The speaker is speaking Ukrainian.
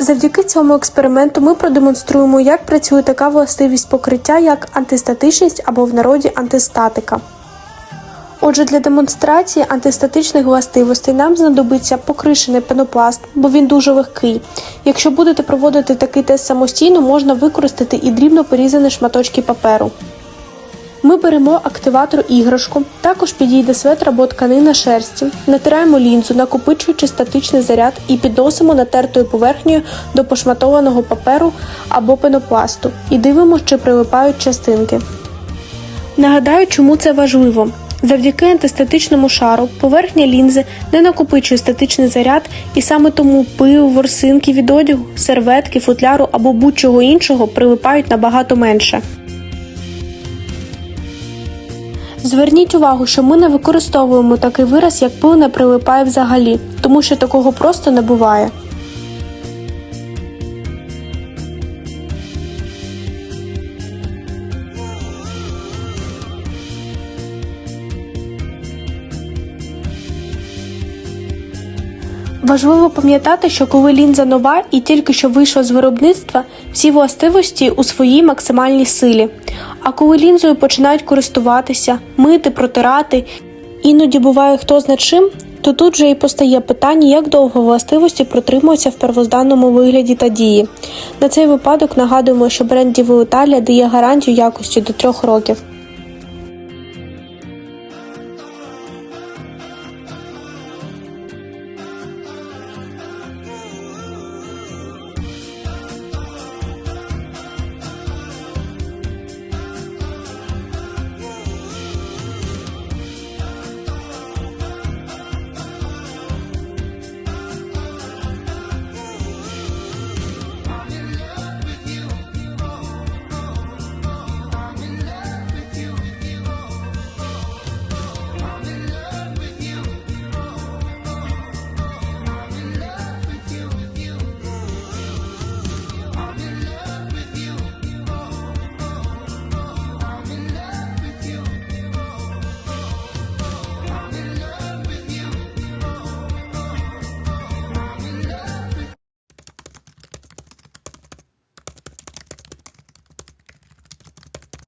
Завдяки цьому експерименту ми продемонструємо, як працює така властивість покриття, як антистатичність або в народі антистатика. Отже, для демонстрації антистатичних властивостей нам знадобиться покришений пенопласт, бо він дуже легкий. Якщо будете проводити такий тест самостійно, можна використати і дрібно порізані шматочки паперу. Ми беремо активатор іграшку, також підійде светр або тканина шерсті, натираємо лінзу, накопичуючи статичний заряд і підносимо натертою поверхнею до пошматованого паперу або пенопласту і дивимося, чи прилипають частинки. Нагадаю, чому це важливо. Завдяки антистатичному шару поверхня лінзи не накопичує статичний заряд, і саме тому пил, ворсинки від одягу, серветки, футляру або будь-чого іншого прилипають набагато менше. Зверніть увагу, що ми не використовуємо такий вираз, як пил не прилипає взагалі, тому що такого просто не буває. Важливо пам'ятати, що коли лінза нова і тільки що вийшла з виробництва, всі властивості у своїй максимальній силі. А коли лінзою починають користуватися, мити, протирати, іноді буває хто зна чим, то тут же і постає питання, як довго властивості протримуються в первозданному вигляді та дії. На цей випадок нагадуємо, що бренд Діву Італія дає гарантію якості до трьох років.